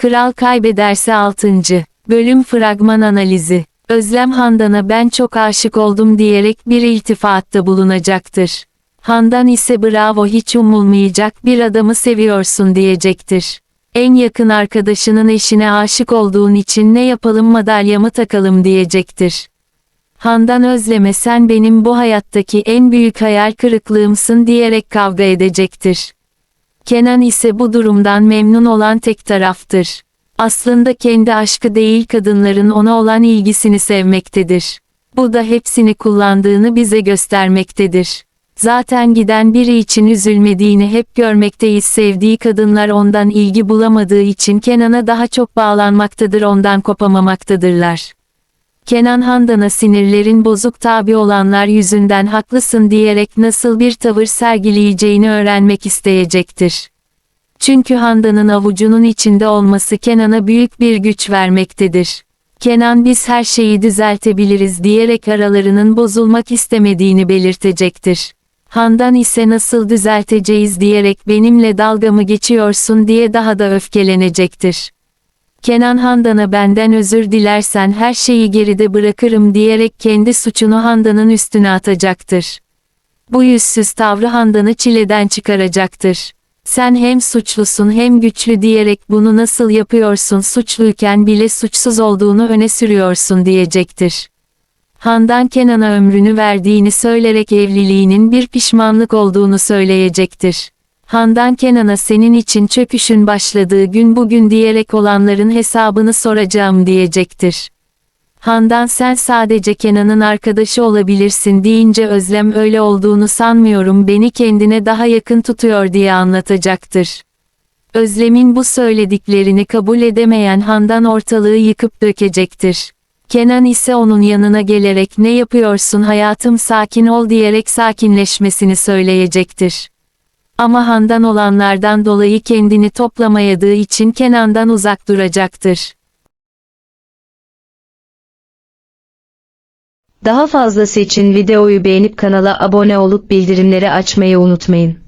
Kral kaybederse 6. Bölüm fragman analizi. Özlem Handan'a ben çok aşık oldum diyerek bir iltifatta bulunacaktır. Handan ise bravo hiç umulmayacak bir adamı seviyorsun diyecektir. En yakın arkadaşının eşine aşık olduğun için ne yapalım madalyamı takalım diyecektir. Handan Özlem'e sen benim bu hayattaki en büyük hayal kırıklığımsın diyerek kavga edecektir. Kenan ise bu durumdan memnun olan tek taraftır. Aslında kendi aşkı değil kadınların ona olan ilgisini sevmektedir. Bu da hepsini kullandığını bize göstermektedir. Zaten giden biri için üzülmediğini hep görmekteyiz sevdiği kadınlar ondan ilgi bulamadığı için Kenan'a daha çok bağlanmaktadır ondan kopamamaktadırlar. Kenan Handan'a sinirlerin bozuk tabi olanlar yüzünden haklısın diyerek nasıl bir tavır sergileyeceğini öğrenmek isteyecektir. Çünkü Handan'ın avucunun içinde olması Kenan'a büyük bir güç vermektedir. Kenan biz her şeyi düzeltebiliriz diyerek aralarının bozulmak istemediğini belirtecektir. Handan ise nasıl düzelteceğiz diyerek benimle dalga mı geçiyorsun diye daha da öfkelenecektir. Kenan Handan'a benden özür dilersen her şeyi geride bırakırım diyerek kendi suçunu Handan'ın üstüne atacaktır. Bu yüzsüz tavrı Handan'ı çileden çıkaracaktır. Sen hem suçlusun hem güçlü diyerek bunu nasıl yapıyorsun suçluyken bile suçsuz olduğunu öne sürüyorsun diyecektir. Handan Kenan'a ömrünü verdiğini söyleyerek evliliğinin bir pişmanlık olduğunu söyleyecektir. Handan Kenan'a senin için çöküşün başladığı gün bugün diyerek olanların hesabını soracağım diyecektir. Handan sen sadece Kenan'ın arkadaşı olabilirsin deyince Özlem öyle olduğunu sanmıyorum beni kendine daha yakın tutuyor diye anlatacaktır. Özlem'in bu söylediklerini kabul edemeyen Handan ortalığı yıkıp dökecektir. Kenan ise onun yanına gelerek ne yapıyorsun hayatım sakin ol diyerek sakinleşmesini söyleyecektir. Ama Handan olanlardan dolayı kendini toplamayadığı için Kenan'dan uzak duracaktır. Daha fazlası için videoyu beğenip kanala abone olup bildirimleri açmayı unutmayın.